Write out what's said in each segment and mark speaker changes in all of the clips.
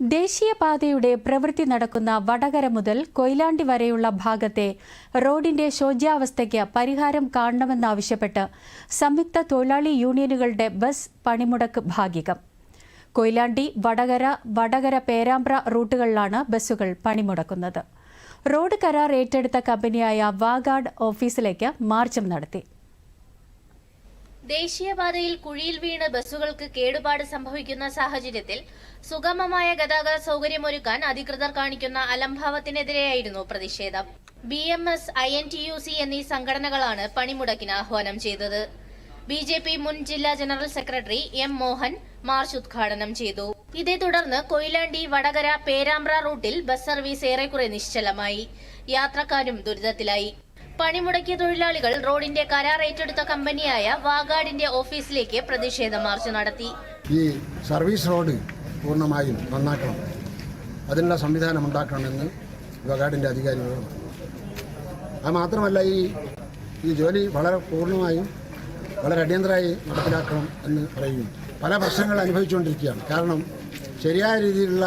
Speaker 1: ദേശീയപാതയുടെ പ്രവൃത്തി നടക്കുന്ന വടകര മുതൽ കൊയിലാണ്ടി വരെയുള്ള ഭാഗത്തെ റോഡിന്റെ ശോച്യാവസ്ഥയ്ക്ക് പരിഹാരം കാണണമെന്നാവശ്യപ്പെട്ട് സംയുക്ത തൊഴിലാളി യൂണിയനുകളുടെ ബസ് പണിമുടക്ക് ഭാഗികം. കൊയിലാണ്ടി വടകര വടകര പേരാമ്പ്ര റൂട്ടുകളിലാണ് ബസ്സുകൾ പണിമുടക്കുന്നത്. റോഡ് കരാർ ഏറ്റെടുത്ത കമ്പനിയായ വാഗാർഡ് ഓഫീസിലേക്ക് മാർച്ചും നടത്തി.
Speaker 2: ദേശീയപാതയിൽ കുഴിയിൽ വീണ് ബസ്സുകൾക്ക് കേടുപാട് സംഭവിക്കുന്ന സാഹചര്യത്തിൽ സുഗമമായ ഗതാഗത സൗകര്യമൊരുക്കാൻ അധികൃതർ കാണിക്കുന്ന അലംഭാവത്തിനെതിരെയായിരുന്നു പ്രതിഷേധം. B M S I N T U C എന്നീ സംഘടനകളാണ് പണിമുടക്കിന് ആഹ്വാനം ചെയ്തത്. ബി ജെ പി മുൻ ജില്ലാ general secretary M Mohan march ഉദ്ഘാടനം ചെയ്തു. ഇതേ തുടർന്ന് കൊയിലാണ്ടി വടകര പേരാമ്പ്ര റൂട്ടിൽ ബസ് സർവീസ് ഏറെക്കുറെ നിശ്ചലമായി. യാത്രക്കാരും ദുരിതത്തിലായി. പണിമുടക്കിയ തൊഴിലാളികൾ റോഡിന്റെ കരാർ ഏറ്റെടുത്ത കമ്പനിയായ വാഗാഡിന്റെ ഓഫീസിലേക്ക് പ്രതിഷേധ മാർച്ച് നടത്തി.
Speaker 3: ഈ സർവീസ് റോഡ് പൂർണമായും നന്നാക്കണം. അതിനുള്ള സംവിധാനം ഉണ്ടാക്കണമെന്ന് വാഗാഡിന്റെ അധികാരികളോട് അത് മാത്രമല്ല ഈ ഈ ജോലി വളരെ പൂർണമായും വളരെ അടിയന്തരമായി നടപ്പിലാക്കണം എന്ന് പറയുന്നു. പല പ്രശ്നങ്ങൾ അനുഭവിച്ചുകൊണ്ടിരിക്കുകയാണ്. കാരണം ശരിയായ രീതിയിലുള്ള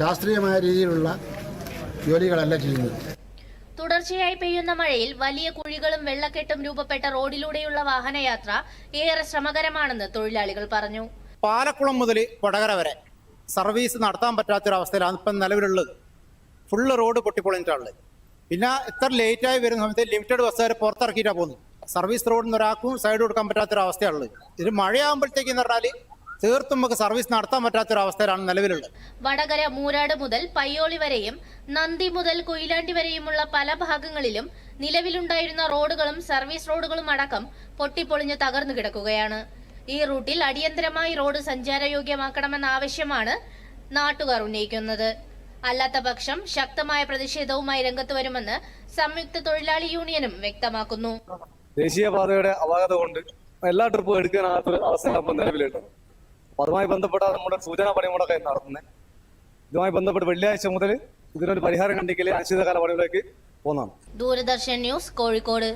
Speaker 3: ശാസ്ത്രീയമായ രീതിയിലുള്ള ജോലികളല്ല ചെയ്യുന്നത്.
Speaker 2: തുടർച്ചയായി പെയ്യുന്ന മഴയിൽ വലിയ കുഴികളും വെള്ളക്കെട്ടും രൂപപ്പെട്ട റോഡിലൂടെയുള്ള വാഹനയാത്ര ഏറെ ശ്രമകരമാണെന്ന് തൊഴിലാളികൾ പറഞ്ഞു.
Speaker 4: പാലക്കുളം മുതൽ കൊടകര വരെ സർവീസ് നടത്താൻ പറ്റാത്തൊരവസ്ഥയിലാണ് ഇപ്പം നിലവിലുള്ളത്. ഫുള്ള് റോഡ് പൊട്ടിപ്പൊളിഞ്ഞിട്ടുള്ളത് പിന്നെ ഇത്ര ലേറ്റായി വരുന്ന സമയത്ത് ലിമിറ്റഡ് ബസ്സുകാർ പുറത്തിറക്കിയിട്ടാണ് പോകുന്നത്. സർവീസ് റോഡിൽ നിന്ന് ഒരാൾക്കും സൈഡ് കൊടുക്കാൻ പറ്റാത്തൊരവസ്ഥയാണുള്ളത്. ഇത് മഴയാകുമ്പോഴത്തേക്കെന്ന് പറഞ്ഞാൽ തീർത്തും നമുക്ക് സർവീസ് നടത്താൻ പറ്റാത്തൊരവസ്ഥയിലാണ് നിലവിലുള്ളത്.
Speaker 2: വടകര മൂരാട് മുതൽ പയ്യോളി വരെയും നന്ദി മുതൽ കൊയിലാണ്ടി വരെയുമുള്ള പല ഭാഗങ്ങളിലും നിലവിലുണ്ടായിരുന്ന റോഡുകളും സർവീസ് റോഡുകളും അടക്കം പൊട്ടിപ്പൊളിഞ്ഞ് തകർന്നു കിടക്കുകയാണ്. ഈ റൂട്ടിൽ അടിയന്തരമായി റോഡ് സഞ്ചാരയോഗ്യമാക്കണമെന്ന ആവശ്യമാണ് നാട്ടുകാർ ഉന്നയിക്കുന്നത്. അല്ലാത്ത പക്ഷം ശക്തമായ പ്രതിഷേധവുമായി രംഗത്ത് വരുമെന്ന് സംയുക്ത തൊഴിലാളി യൂണിയനും വ്യക്തമാക്കുന്നു.
Speaker 5: ദേശീയപാതയുടെ അപാകത കൊണ്ട് എല്ലാ ട്രിപ്പും എടുക്കാനാകാത്ത അവസ്ഥ നിലവിലുണ്ട്. അപ്പൊ അതുമായി ബന്ധപ്പെട്ട നമ്മുടെ സൂചനാ പണിമുടക്കം നടത്തുന്നത് ഇതുമായി ബന്ധപ്പെട്ട് വെള്ളിയാഴ്ച മുതൽ ഇതിനൊരു പരിഹാരം കണ്ടെങ്കിൽ അനിശ്ചിതകാല പണികളിലേക്ക് പോകുന്നതാണ്
Speaker 2: ദൂരദർശൻ ന്യൂസ് കോഴിക്കോട്.